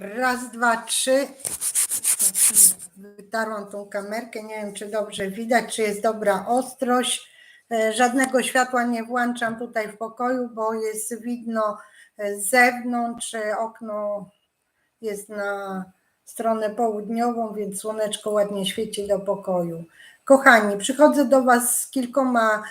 Raz, dwa, trzy. Wytarłam tą kamerkę. Nie wiem, czy dobrze widać, czy jest dobra ostrość. E, Żadnego światła nie włączam tutaj w pokoju, bo jest widno e, z zewnątrz. e, Okno jest na stronę południową, więc słoneczko ładnie świeci do pokoju. Kochani, przychodzę do Was z kilkoma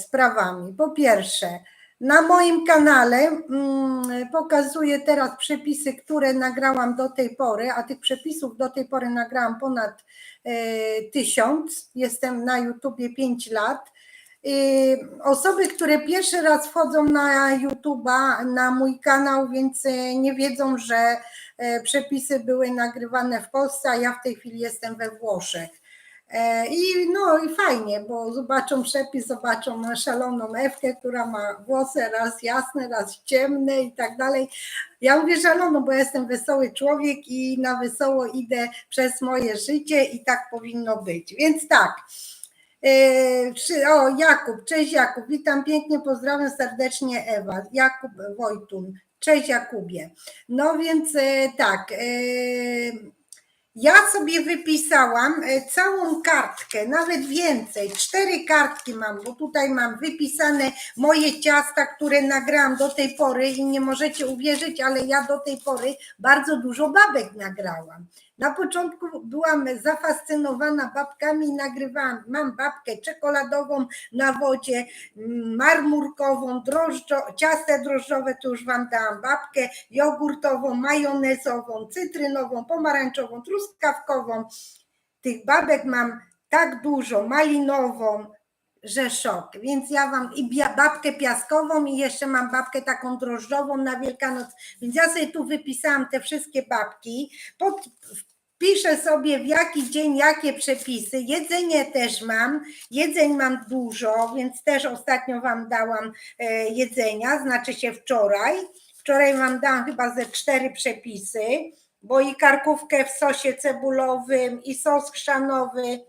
sprawami. Po pierwsze, na moim kanale mm, pokazuję teraz przepisy, które nagrałam do tej pory, a tych przepisów do tej pory nagrałam ponad e, tysiąc. Jestem na YouTubie 5 lat. Osoby, które pierwszy raz wchodzą na YouTube'a, na mój kanał, więc e, nie wiedzą, że e, przepisy były nagrywane w Polsce, a ja w tej chwili jestem we Włoszech. E, I no i fajnie, bo zobaczą przepis, zobaczą szaloną Ewkę, która ma włosy raz jasne, raz ciemne i tak dalej. Ja mówię szaloną, bo jestem wesoły człowiek i na wesoło idę przez moje życie i tak powinno być. Więc tak. E, O, Jakub, cześć Jakub, witam pięknie, pozdrawiam serdecznie Ewa, Jakub Wojtun, cześć Jakubie. No więc e, tak, e, ja sobie wypisałam e, całą kartkę, nawet więcej, cztery kartki mam, bo tutaj mam wypisane moje ciasta, które nagrałam do tej pory i nie możecie uwierzyć, ale ja do tej pory bardzo dużo babek nagrałam. Na początku byłam zafascynowana babkami i nagrywałam. Mam babkę czekoladową na wodzie, mm, marmurkową, drożdżo, ciasto drożdżowe, to już Wam dałam, babkę jogurtową, majonezową, cytrynową, pomarańczową, truskawkową. Tych babek mam tak dużo, malinową, że szok. Więc ja Wam i babkę piaskową i jeszcze mam babkę taką drożdżową na Wielkanoc. Więc ja sobie tu wypisałam te wszystkie babki. Pod, piszę sobie w jaki dzień jakie przepisy. Jedzenie też mam. Jedzeń mam dużo, więc też ostatnio Wam dałam e, jedzenia, znaczy się wczoraj. Wczoraj Wam dałam chyba ze cztery przepisy, bo i karkówkę w sosie cebulowym, i sos chrzanowy,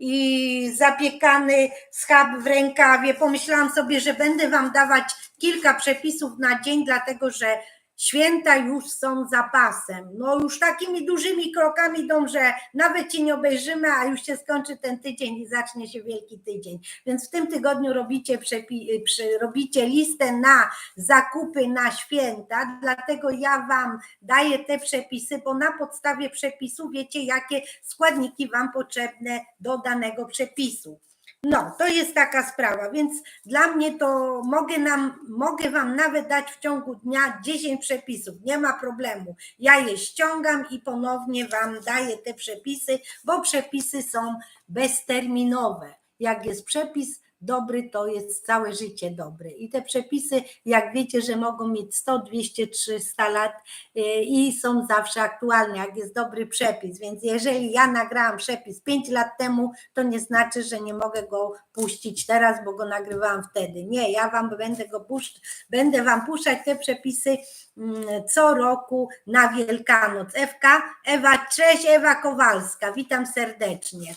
i zapiekany schab w rękawie. Pomyślałam sobie, że będę Wam dawać kilka przepisów na dzień, dlatego że święta już są zapasem. No już takimi dużymi krokami idą, że nawet Cię nie obejrzymy, a już się skończy ten tydzień i zacznie się wielki tydzień. Więc w tym tygodniu robicie, przepi- robicie listę na zakupy na święta, dlatego ja Wam daję te przepisy, bo na podstawie przepisu wiecie, jakie składniki Wam potrzebne do danego przepisu. No, to jest taka sprawa, więc dla mnie to mogę, nam, mogę Wam nawet dać w ciągu dnia 10 przepisów, nie ma problemu. Ja je ściągam i ponownie Wam daję te przepisy, bo przepisy są bezterminowe. Jak jest przepis dobry, to jest całe życie dobre. I te przepisy, jak wiecie, że mogą mieć 100, 200, 300 lat yy, i są zawsze aktualne, jak jest dobry przepis. Więc jeżeli ja nagrałam przepis 5 lat temu, to nie znaczy, że nie mogę go puścić teraz, bo go nagrywałam wtedy. Nie, ja wam będę go puszczać, będę wam puszczać te przepisy mm, co roku na Wielkanoc. Ewka, Ewa, cześć, Ewa Kowalska, witam serdecznie.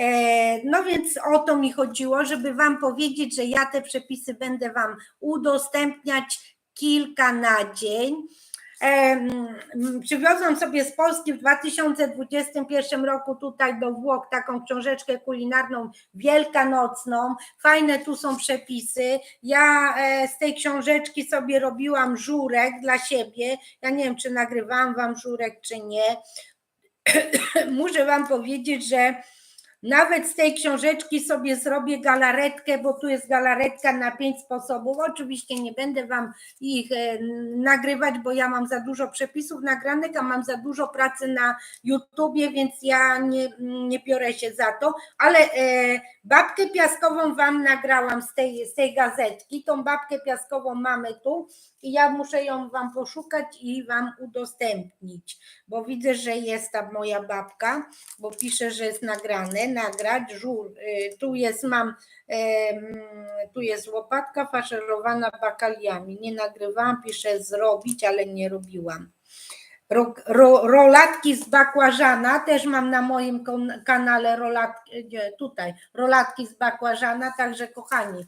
E, No więc o to mi chodziło, żeby Wam powiedzieć, że ja te przepisy będę Wam udostępniać kilka na dzień. Przywiozłam sobie z Polski w 2021 roku tutaj do Włoch taką książeczkę kulinarną wielkanocną. Fajne tu są przepisy. Ja e, z tej książeczki sobie robiłam żurek dla siebie. Ja nie wiem, czy nagrywałam Wam żurek, czy nie. Muszę Wam powiedzieć, że nawet z tej książeczki sobie zrobię galaretkę, bo tu jest galaretka na pięć sposobów. Oczywiście nie będę Wam ich e, nagrywać, bo ja mam za dużo przepisów nagranych, a mam za dużo pracy na YouTubie, więc ja nie, nie się za to, ale e, babkę piaskową Wam nagrałam z tej, z tej gazetki. Tą babkę piaskową mamy tu i ja muszę ją Wam poszukać i Wam udostępnić, bo widzę, że jest ta moja babka, bo pisze, że jest nagrane, nagrać, żur, y, tu jest, mam, tu jest łopatka faszerowana bakaliami, nie nagrywałam, piszę zrobić, ale nie robiłam. Ro, ro, rolatki z bakłażana, też mam na moim kanale rolatki, tutaj, rolatki z bakłażana, także kochani,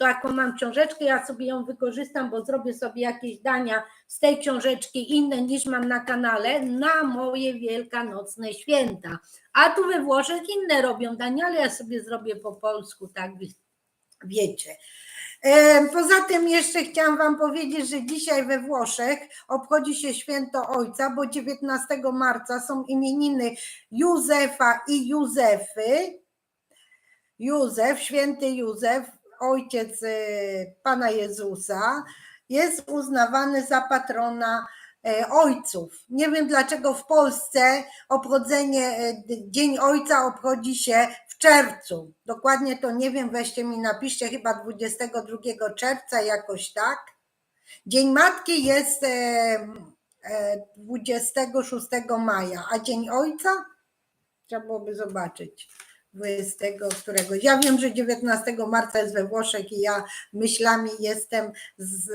taką mam książeczkę, ja sobie ją wykorzystam, bo zrobię sobie jakieś dania z tej książeczki inne niż mam na kanale na moje wielkanocne święta. A tu we Włoszech inne robią dania, ale ja sobie zrobię po polsku, tak wie- wiecie. E, Poza tym jeszcze chciałam Wam powiedzieć, że dzisiaj we Włoszech obchodzi się święto Ojca, bo 19 marca są imieniny Józefa i Józefy. Józef, święty Józef, ojciec e, Pana Jezusa, jest uznawany za patrona e, ojców. Nie wiem dlaczego w Polsce obchodzenie e, Dzień Ojca obchodzi się w czerwcu. Dokładnie to nie wiem, weźcie mi napiszcie, chyba 22 czerwca jakoś tak. Dzień Matki jest e, e, 26 maja, a Dzień Ojca trzeba byłoby zobaczyć. 20 któregoś. Ja wiem, że 19 marca jest we Włoszech i ja myślami jestem z,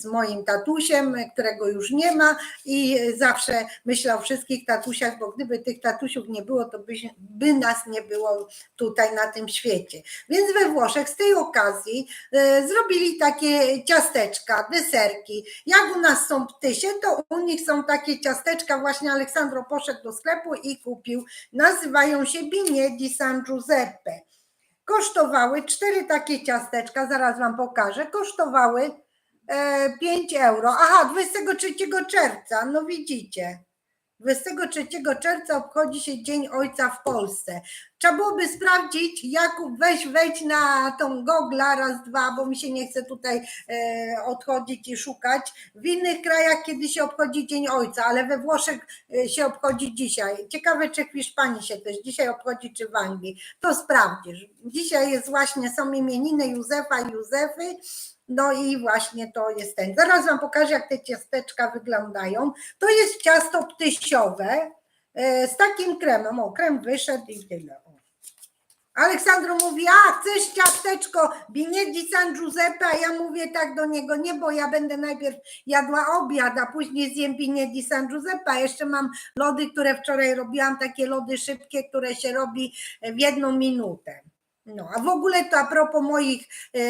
z moim tatusiem, którego już nie ma i zawsze myślę o wszystkich tatusiach, bo gdyby tych tatusiów nie było, to by, by nas nie było tutaj na tym świecie. Więc we Włoszech z tej okazji e, zrobili takie ciasteczka, deserki. Jak u nas są ptysie, to u nich są takie ciasteczka. Właśnie Aleksandro poszedł do sklepu i kupił. Nazywają się Binie di San Giuseppe. Kosztowały cztery takie ciasteczka, zaraz Wam pokażę. Kosztowały e, 5 euro. Aha, 23 czerwca, no widzicie. 23 czerwca obchodzi się Dzień Ojca w Polsce. Trzeba byłoby sprawdzić, Jakub, weź wejdź na tą Google'a raz, dwa, bo mi się nie chce tutaj e, odchodzić i szukać. W innych krajach kiedy się obchodzi Dzień Ojca, ale we Włoszech e, się obchodzi dzisiaj. Ciekawe, czy w Hiszpanii się też dzisiaj obchodzi, czy w Anglii. To sprawdzisz. Dzisiaj jest właśnie, są imieniny Józefa i Józefy. No i właśnie to jest ten. Zaraz Wam pokażę, jak te ciasteczka wyglądają. To jest ciasto ptysiowe e, z takim kremem. O, krem wyszedł i tyle. Aleksandro mówi, a chcesz ciasteczko Binetti San Giuseppe, a ja mówię tak do niego, nie, bo ja będę najpierw jadła obiad, a później zjem Binetti San Giuseppe, a jeszcze mam lody, które wczoraj robiłam, takie lody szybkie, które się robi w jedną minutę. No, a w ogóle to a propos moich e,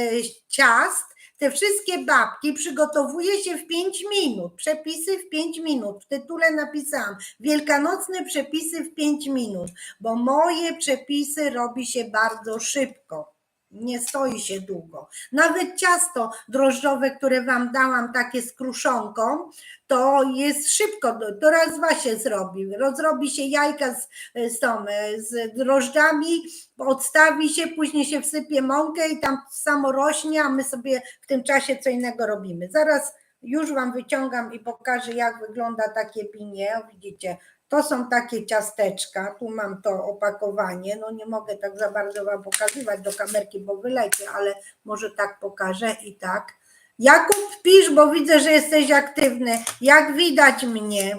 ciast, te wszystkie babki przygotowuje się w 5 minut. Przepisy w 5 minut. W tytule napisałam Wielkanocne przepisy w 5 minut, bo moje przepisy robi się bardzo szybko. Nie stoi się długo. Nawet ciasto drożdżowe, które Wam dałam, takie z kruszonką, to jest szybko, to raz dwa się zrobi. Rozrobi się jajka z, z, tą, z drożdżami, odstawi się, później się wsypie mąkę i tam samo rośnie, a my sobie w tym czasie co innego robimy. Zaraz już Wam wyciągam i pokażę, jak wygląda takie pinie. Widzicie, to są takie ciasteczka. Tu mam to opakowanie. No nie mogę tak za bardzo Wam pokazywać do kamerki, bo wylecie, ale może tak pokażę i tak. Jakub, pisz, bo widzę, że jesteś aktywny. Jak widać mnie,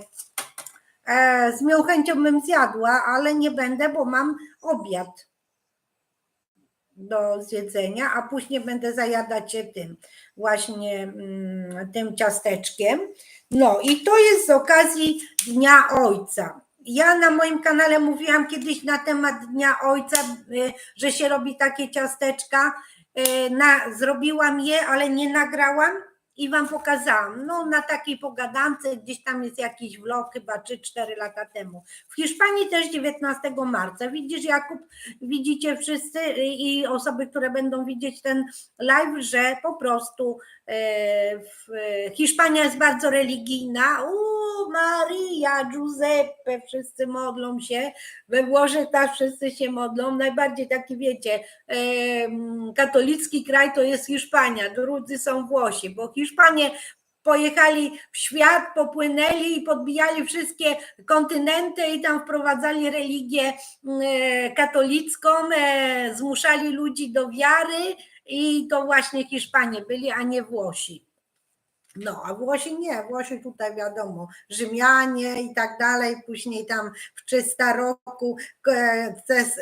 e, z miłą chęcią bym zjadła, ale nie będę, bo mam obiad do zjedzenia, a później będę zajadać się tym właśnie mm, tym ciasteczkiem. No i to jest z okazji Dnia Ojca. Ja na moim kanale mówiłam kiedyś na temat Dnia Ojca, y, że się robi takie ciasteczka. Y, Na, zrobiłam je, ale nie nagrałam i Wam pokazałam. No na takiej pogadance, gdzieś tam jest jakiś vlog, chyba 3-4 lata temu. W Hiszpanii też 19 marca. Widzisz Jakub, widzicie wszyscy i osoby, które będą widzieć ten live, że po prostu e, Hiszpania jest bardzo religijna. Maria, Giuseppe, wszyscy modlą się. We Włoszech też wszyscy się modlą. Najbardziej taki, wiecie, katolicki kraj to jest Hiszpania, drudzy są Włosi, bo Hiszpanie pojechali w świat, popłynęli i podbijali wszystkie kontynenty i tam wprowadzali religię e, katolicką, e, zmuszali ludzi do wiary i to właśnie Hiszpanie byli, a nie Włosi. No, a Włosi nie, Włosi tutaj wiadomo, Rzymianie i tak dalej, później tam w 300 roku e, ces,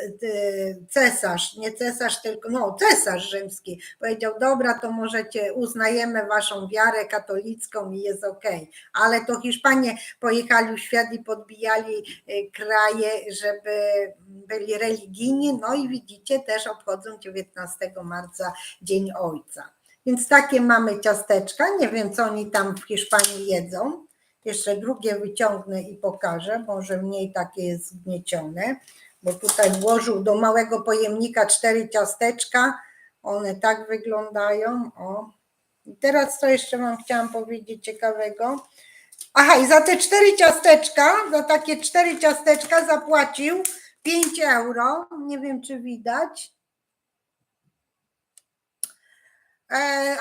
cesarz, nie cesarz, tylko no cesarz rzymski powiedział, dobra, to możecie, uznajemy waszą wiarę katolicką i jest okej, okay. ale to Hiszpanie pojechali w świat i podbijali e, kraje, żeby byli religijni, no i widzicie, też obchodzą 19 marca Dzień Ojca. Więc takie mamy ciasteczka. Nie wiem, co oni tam w Hiszpanii jedzą. Jeszcze drugie wyciągnę i pokażę, może mniej takie jest zgniecione, bo tutaj włożył do małego pojemnika cztery ciasteczka. One tak wyglądają. O. I teraz co jeszcze Wam chciałam powiedzieć ciekawego. Aha, i za te cztery ciasteczka, za takie cztery ciasteczka zapłacił 5 euro. Nie wiem, czy widać. E,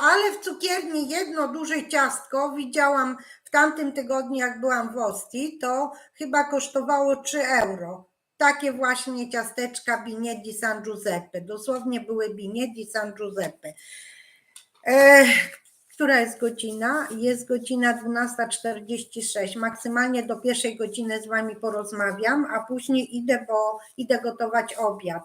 ale w cukierni jedno duże ciastko widziałam w tamtym tygodniu, jak byłam w Ostii, to chyba kosztowało 3 euro. Takie właśnie ciasteczka Binietti San Giuseppe. Dosłownie były Binietti San Giuseppe. E, która jest godzina? Jest godzina 12.46. Maksymalnie do pierwszej godziny z Wami porozmawiam, a później idę, bo idę gotować obiad.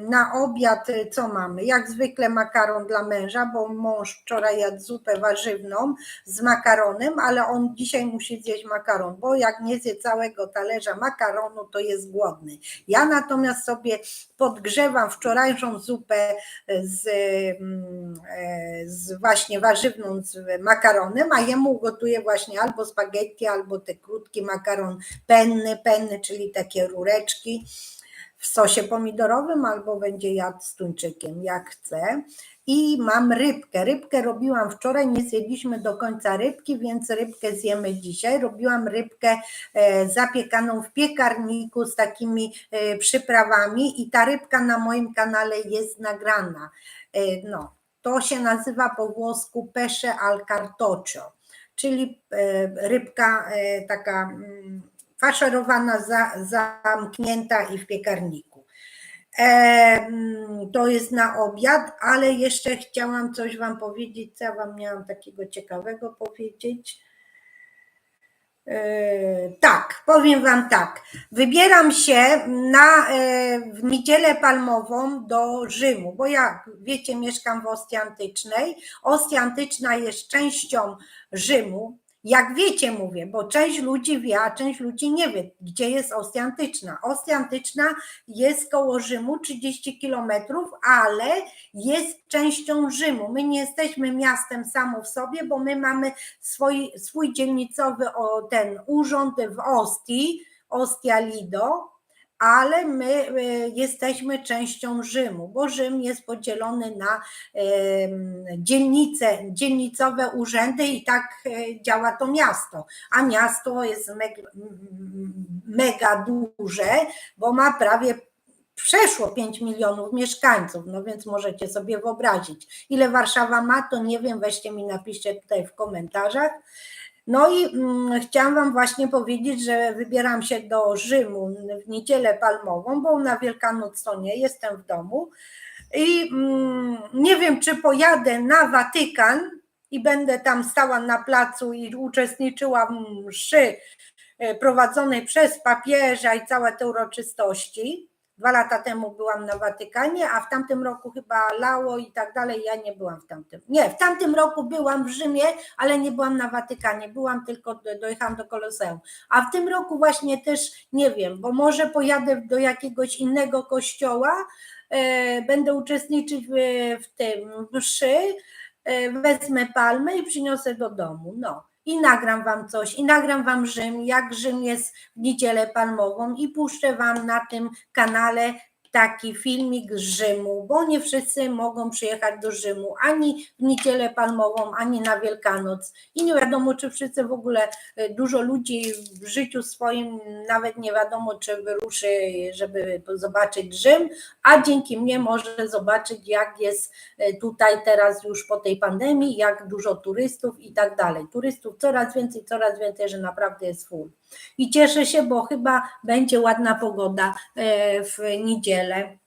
Na obiad co mamy? Jak zwykle makaron dla męża, bo mąż wczoraj jadł zupę warzywną z makaronem, ale on dzisiaj musi zjeść makaron, bo jak nie zje całego talerza makaronu, to jest głodny. Ja natomiast sobie podgrzewam wczorajszą zupę z, mm, e, z właśnie warzywną z makaronem, a jemu gotuję właśnie albo spaghetti, albo te krótki makaron penny, penny, czyli takie rureczki w sosie pomidorowym albo będzie jadł z tuńczykiem, jak chce. I mam rybkę. Rybkę robiłam wczoraj, nie zjedliśmy do końca rybki, więc rybkę zjemy dzisiaj. Robiłam rybkę e, zapiekaną w piekarniku z takimi e, przyprawami i ta rybka na moim kanale jest nagrana. E, no, to się nazywa po włosku pesce al cartoccio, czyli rybka taka mm, faszerowana, za, zamknięta i w piekarniku. E, to jest na obiad, ale jeszcze chciałam coś Wam powiedzieć, co ja Wam miałam takiego ciekawego powiedzieć. E, tak, powiem Wam tak. Wybieram się na, e, w niedzielę palmową do Rzymu, bo jak wiecie, mieszkam w Ostii Antycznej. Ostia Antyczna jest częścią Rzymu, jak wiecie, mówię, bo część ludzi wie, a część ludzi nie wie, gdzie jest Ostia Antyczna. Ostia Antyczna jest koło Rzymu, 30 kilometrów, ale jest częścią Rzymu. My nie jesteśmy miastem samo w sobie, bo my mamy swój, swój dzielnicowy o, ten urząd w Ostii, Ostia Lido, ale my e, jesteśmy częścią Rzymu, bo Rzym jest podzielony na dzielnice, dzielnicowe urzędy i tak e, działa to miasto. A miasto jest mega, mega duże, bo ma prawie przeszło 5 milionów mieszkańców, no więc możecie sobie wyobrazić. Ile Warszawa ma, to nie wiem, weźcie mi napiszcie tutaj w komentarzach. No i mm, chciałam Wam właśnie powiedzieć, że wybieram się do Rzymu w niedzielę palmową, bo na Wielkanoc to nie, jestem w domu. I mm, nie wiem, czy pojadę na Watykan i będę tam stała na placu i uczestniczyła w mszy e, prowadzonej przez papieża i całe te uroczystości Dwa lata temu byłam na Watykanie, a w tamtym roku chyba lało i tak dalej. Ja nie byłam w tamtym. Nie, w tamtym roku byłam w Rzymie, ale nie byłam na Watykanie. Byłam tylko, dojechałam do Koloseum. A w tym roku właśnie też nie wiem, bo może pojadę do jakiegoś innego kościoła, e, będę uczestniczyć w, w tym mszy, e, wezmę palmę i przyniosę do domu. No i nagram wam coś, i nagram wam Rzym, jak Rzym jest w niedzielę palmową i puszczę wam na tym kanale taki filmik z Rzymu, bo nie wszyscy mogą przyjechać do Rzymu ani w niedzielę palmową, ani na Wielkanoc. I nie wiadomo, czy wszyscy w ogóle, e, dużo ludzi w życiu swoim nawet nie wiadomo, czy wyruszy, żeby zobaczyć Rzym, a dzięki mnie może zobaczyć, jak jest e, tutaj teraz już po tej pandemii, jak dużo turystów i tak dalej. Turystów coraz więcej, coraz więcej, że naprawdę jest full. I cieszę się, bo chyba będzie ładna pogoda e, w niedzielę.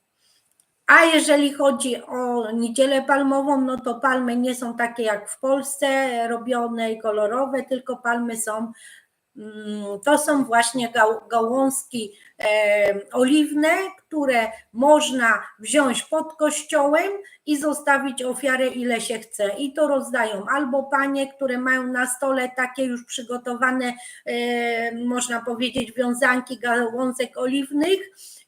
A jeżeli chodzi o niedzielę palmową, no to palmy nie są takie jak w Polsce, robione i kolorowe, tylko palmy są, to są właśnie gał, gałązki e, oliwne, które można wziąć pod kościołem i zostawić ofiarę ile się chce. I to rozdają albo panie, które mają na stole takie już przygotowane, e, można powiedzieć, wiązanki gałązek oliwnych,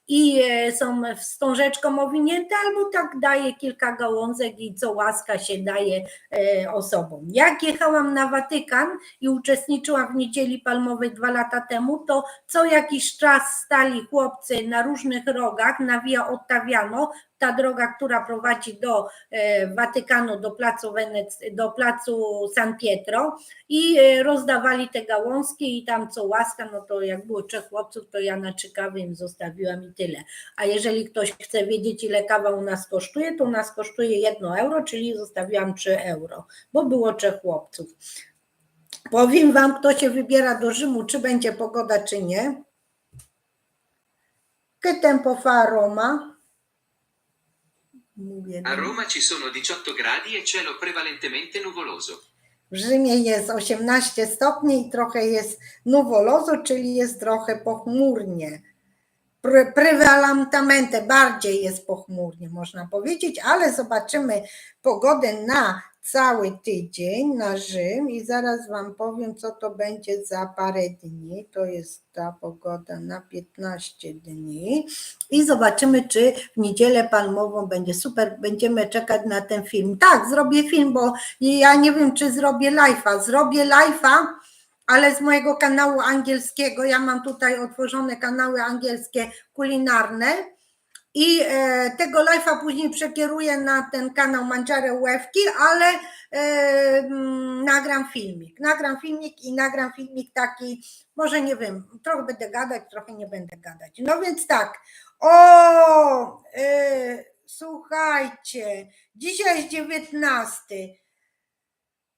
i e, są wstążeczką owinięte, albo tak daje kilka gałązek i co łaska się daje e, osobom. Jak jechałam na Watykan i uczestniczyłam w Niedzieli Palmowej dwa lata temu, to co jakiś czas stali chłopcy na różnych rogach na Via Ottaviano, ta droga, która prowadzi do e, Watykanu, do placu, Wenec, do placu San Pietro i e, rozdawali te gałązki i tam co łaska, no to jak było trzech chłopców, to ja na trzy kawy im zostawiłam i tyle. A jeżeli ktoś chce wiedzieć, ile kawa u nas kosztuje, to u nas kosztuje jedno euro, czyli zostawiłam 3 euro, bo było trzech chłopców. Powiem Wam, kto się wybiera do Rzymu, czy będzie pogoda, czy nie. Che tempo fa Roma? A Roma ci sono 18 gradi e cielo prevalentemente nuvoloso. W Rzymie jest 18 stopni i trochę jest nuvoloso, czyli jest trochę pochmurnie. Pre- Prevalentamente bardziej jest pochmurnie, można powiedzieć, ale zobaczymy pogodę na cały tydzień na Rzym i zaraz Wam powiem, co to będzie za parę dni. To jest ta pogoda na 15 dni i zobaczymy, czy w niedzielę palmową będzie super. Będziemy czekać na ten film. Tak, zrobię film, bo ja nie wiem, czy zrobię live'a. Zrobię live'a, ale z mojego kanału angielskiego. Ja mam tutaj otworzone kanały angielskie kulinarne. I e, tego live'a później przekieruję na ten kanał Mangiare Łewki, ale e, mm, nagram filmik. Nagram filmik i nagram filmik taki, może nie wiem, trochę będę gadać, trochę nie będę gadać. No więc tak, o, e, słuchajcie, dzisiaj jest 19.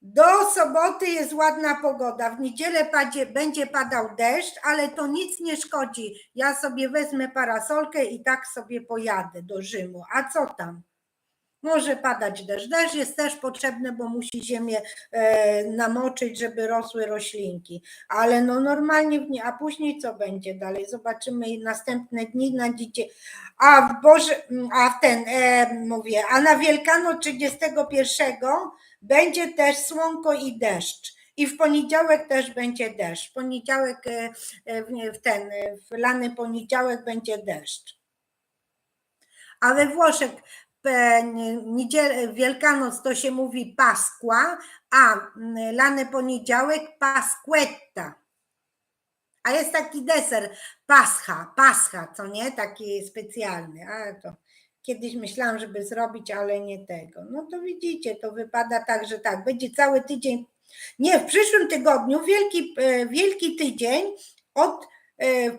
Do soboty jest ładna pogoda. W niedzielę padzie, będzie padał deszcz, ale to nic nie szkodzi. Ja sobie wezmę parasolkę i tak sobie pojadę do Rzymu. A co tam? Może padać deszcz. Deszcz jest też potrzebny, bo musi ziemię e, namoczyć, żeby rosły roślinki. Ale no normalnie, w nie, a później co będzie dalej? Zobaczymy następne dni na dziecię. A w Boże, a w ten, e, mówię, a na Wielkanoc 31 będzie też słonko i deszcz. I w poniedziałek też będzie deszcz. W poniedziałek, e, e, w ten, w lany poniedziałek będzie deszcz. A we Włoszech Wielkanoc to się mówi Pasqua, a mm, lany poniedziałek Pasquetta. A jest taki deser, pascha, pascha, co nie? Taki specjalny. A to kiedyś myślałam, żeby zrobić, ale nie tego. No to widzicie, to wypada tak, że tak, będzie cały tydzień. Nie, w przyszłym tygodniu, wielki, e, wielki tydzień od, e,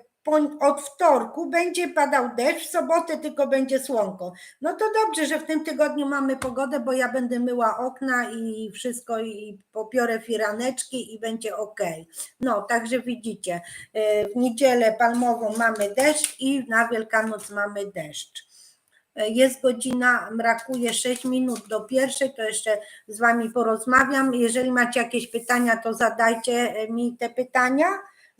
od wtorku będzie padał deszcz, w sobotę tylko będzie słonko. No to dobrze, że w tym tygodniu mamy pogodę, bo ja będę myła okna i wszystko i popiorę firaneczki i będzie ok. No, także widzicie, e, w niedzielę palmową mamy deszcz i na Wielkanoc mamy deszcz. E, Jest godzina, brakuje 6 minut do pierwszej, to jeszcze z Wami porozmawiam. Jeżeli macie jakieś pytania, to zadajcie e, mi te pytania.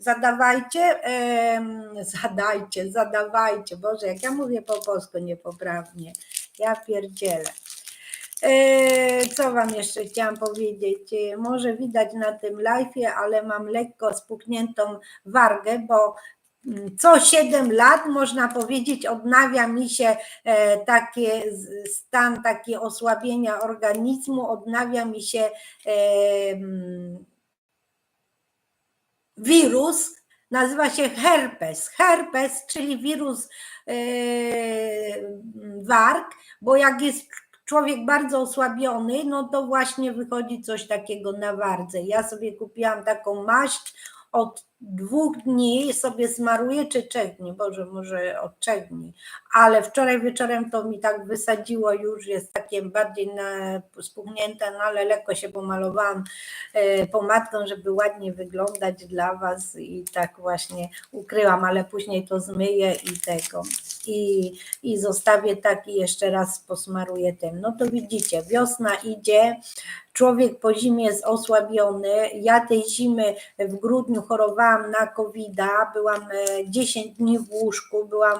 Zadawajcie, em, zadajcie, zadawajcie. Boże, jak ja mówię po polsku niepoprawnie. Ja pierdzielę. E, Co Wam jeszcze chciałam powiedzieć? E, Może widać na tym live'ie, ale mam lekko spukniętą wargę, bo mm, co 7 lat, można powiedzieć, odnawia mi się e, takie z- stan, takie osłabienia organizmu, odnawia mi się e, wirus, nazywa się herpes. Herpes, czyli wirus e, warg, bo jak jest człowiek bardzo osłabiony, no to właśnie wychodzi coś takiego na wardze. Ja sobie kupiłam taką maść od dwóch dni sobie smaruję, czy trzech dni, Boże, może od trzech dni, ale wczoraj wieczorem to mi tak wysadziło, już jest takie bardziej na, spuchnięte, no ale lekko się pomalowałam e, pomadką, żeby ładnie wyglądać dla Was i tak właśnie ukryłam, ale później to zmyję i tego i, i zostawię tak i jeszcze raz posmaruję tym. No to widzicie, wiosna idzie, człowiek po zimie jest osłabiony. Ja tej zimy w grudniu chorowałam na covid byłam e, 10 dni w łóżku, byłam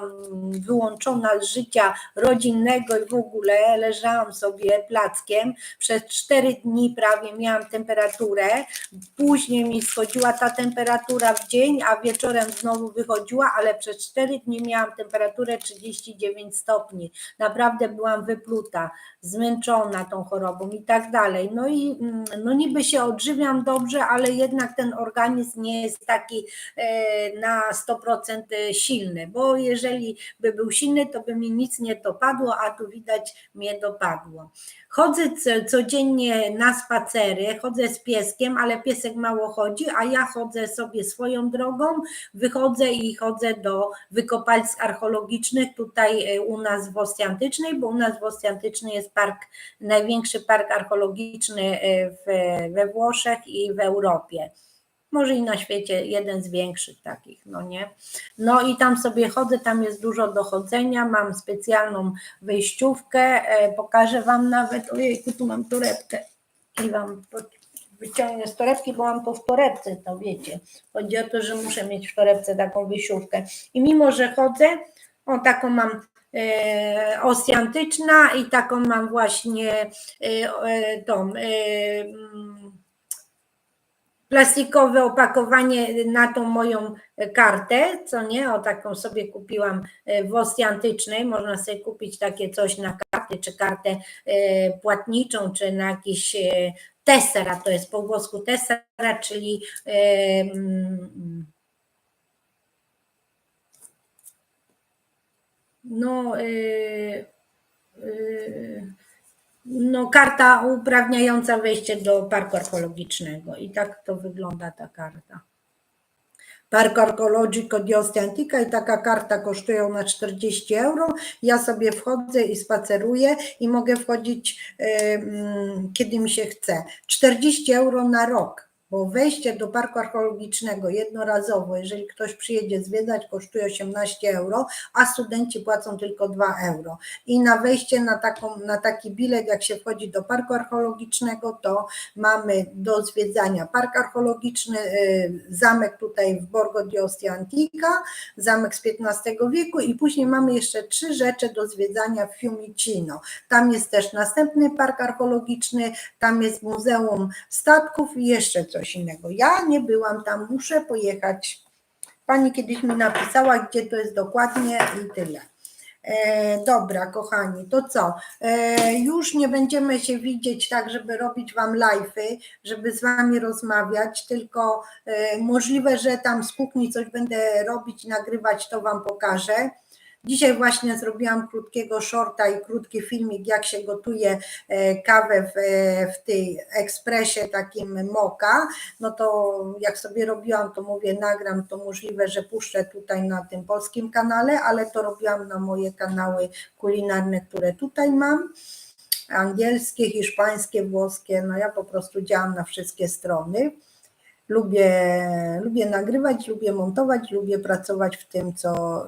wyłączona z życia rodzinnego i w ogóle leżałam sobie plackiem. Przez 4 dni prawie miałam temperaturę. Później mi schodziła ta temperatura w dzień, a wieczorem znowu wychodziła, ale przez 4 dni miałam temperaturę 39 stopni. Naprawdę byłam wypluta, zmęczona tą chorobą i tak dalej. No i mm, no niby się odżywiam dobrze, ale jednak ten organizm nie jest taki e, na 100% silny, bo jeżeli by był silny, to by mi nic nie dopadło, a tu widać mnie dopadło. Chodzę co- codziennie na spacery, chodzę z pieskiem, ale piesek mało chodzi, a ja chodzę sobie swoją drogą, wychodzę i chodzę do wykopalisk archeologicznych tutaj e, u nas w Wosce Antycznej, bo u nas w Wosce Antycznej jest park, największy park archeologiczny e, we Włoszech i w Europie. Może i na świecie jeden z większych takich, no nie? No i tam sobie chodzę, tam jest dużo do chodzenia, mam specjalną wejściówkę, e, pokażę Wam nawet, ojejku, tu mam torebkę i Wam wyciągnę z torebki, bo mam to w torebce, to wiecie. Chodzi o to, że muszę mieć w torebce taką wyjściówkę. I mimo, że chodzę, o taką mam e, osję antyczna i taką mam właśnie e, e, tą e, mm, plastikowe opakowanie na tą moją kartę, co nie, o taką sobie kupiłam e, w Osji Antycznej, można sobie kupić takie coś na kartę, czy kartę e, płatniczą, czy na jakiś e, tessera, to jest po włosku tessera, czyli mm, no, no, karta uprawniająca wejście do parku archeologicznego. I tak to wygląda ta karta. Park Archeologico di Ostia Antica i taka karta kosztuje ona 40 euro. Ja sobie wchodzę i spaceruję i mogę wchodzić y, mm, kiedy mi się chce. 40 euro na rok, bo wejście do parku archeologicznego jednorazowo, jeżeli ktoś przyjedzie zwiedzać, kosztuje 18 euro, a studenci płacą tylko 2 euro. I na wejście na, taką, na taki bilet, jak się wchodzi do parku archeologicznego, to mamy do zwiedzania park archeologiczny, y, zamek tutaj w Borgo di Ostia Antica, zamek z XV wieku i później mamy jeszcze trzy rzeczy do zwiedzania w Fiumicino. Tam jest też następny park archeologiczny, tam jest Muzeum Statków i jeszcze coś innego. Ja nie byłam tam, muszę pojechać. Pani kiedyś mi napisała, gdzie to jest dokładnie i tyle. E, dobra, kochani, to co? E, już nie będziemy się widzieć tak, żeby robić Wam live'y, żeby z Wami rozmawiać, tylko e, możliwe, że tam z kuchni coś będę robić, nagrywać, to Wam pokażę. Dzisiaj właśnie zrobiłam krótkiego shorta i krótki filmik, jak się gotuje e, kawę w, e, w tej ekspresie takim moka. No to jak sobie robiłam, to mówię, nagram, to możliwe, że puszczę tutaj na tym polskim kanale, ale to robiłam na moje kanały kulinarne, które tutaj mam angielskie, hiszpańskie, włoskie. No ja po prostu działam na wszystkie strony. Lubię, lubię nagrywać, lubię montować, lubię pracować w tym, co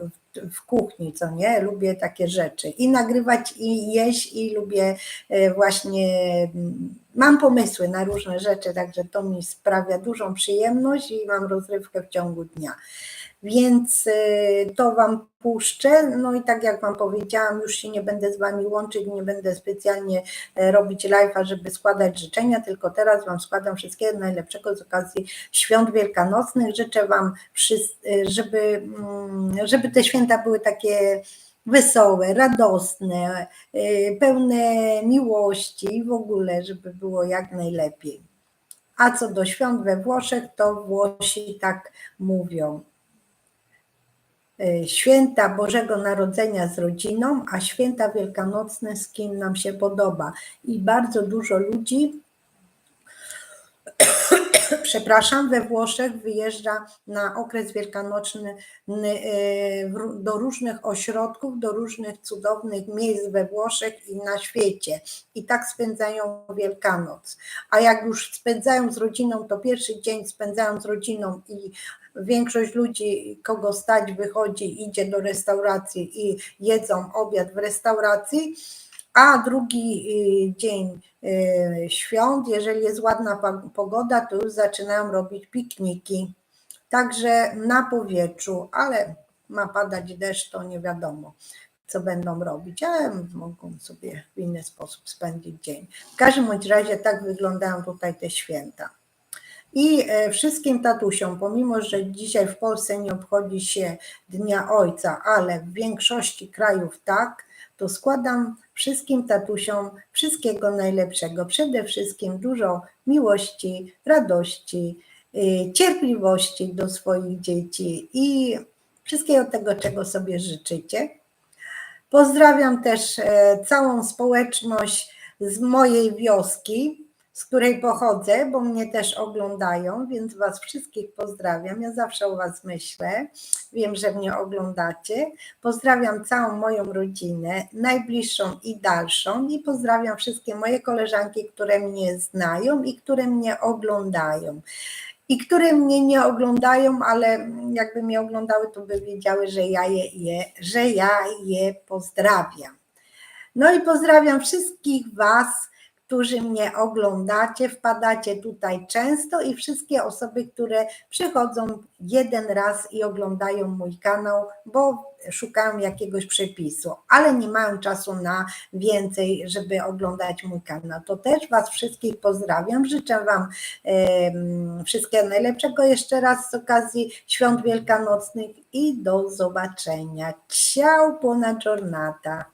w, kuchni, co nie? Lubię takie rzeczy. I nagrywać, i jeść, i lubię e, właśnie. mm, Mam pomysły na różne rzeczy, także to mi sprawia dużą przyjemność i mam rozrywkę w ciągu dnia. Więc y, to Wam puszczę. No i tak jak Wam powiedziałam, już się nie będę z Wami łączyć, nie będę specjalnie e, robić live'a, żeby składać życzenia, tylko teraz Wam składam wszystkiego najlepszego z okazji świąt wielkanocnych. Życzę Wam, y, żeby, mm, żeby te święta były takie wesołe, radosne, y, pełne miłości i w ogóle, żeby było jak najlepiej. A co do świąt we Włoszech, to Włosi tak mówią. Y, Święta Bożego Narodzenia z rodziną, a święta wielkanocne z kim nam się podoba. I bardzo dużo ludzi przepraszam, we Włoszech wyjeżdża na okres wielkanocny n- e, w ró- do różnych ośrodków, do różnych cudownych miejsc we Włoszech i na świecie. I tak spędzają Wielkanoc. A jak już spędzają z rodziną, to pierwszy dzień spędzają z rodziną i większość ludzi, kogo stać, wychodzi, idzie do restauracji i jedzą obiad w restauracji. A drugi y, dzień y, świąt, jeżeli jest ładna pogoda, to już zaczynają robić pikniki. Także na powietrzu, ale ma padać deszcz, to nie wiadomo, co będą robić, ale mogą sobie w inny sposób spędzić dzień. W każdym bądź razie tak wyglądają tutaj te święta. I e, wszystkim tatusiom, pomimo że dzisiaj w Polsce nie obchodzi się Dnia Ojca, ale w większości krajów tak, to składam wszystkim tatusiom wszystkiego najlepszego. Przede wszystkim dużo miłości, radości, y, cierpliwości do swoich dzieci i wszystkiego tego, czego sobie życzycie. Pozdrawiam też e, całą społeczność z mojej wioski, z której pochodzę, bo mnie też oglądają, więc Was wszystkich pozdrawiam. Ja zawsze o Was myślę. Wiem, że mnie oglądacie. Pozdrawiam całą moją rodzinę, najbliższą i dalszą, i pozdrawiam wszystkie moje koleżanki, które mnie znają i które mnie oglądają. I które mnie nie oglądają, ale jakby mnie oglądały, to by wiedziały, że ja je, je, że ja je pozdrawiam. No i pozdrawiam wszystkich Was, którzy mnie oglądacie, wpadacie tutaj często i wszystkie osoby, które przychodzą jeden raz i oglądają mój kanał, bo szukają jakiegoś przepisu, ale nie mają czasu na więcej, żeby oglądać mój kanał. To też Was wszystkich pozdrawiam. Życzę Wam wszystkiego najlepszego jeszcze raz z okazji świąt wielkanocnych i do zobaczenia. Ciao, buona giornata.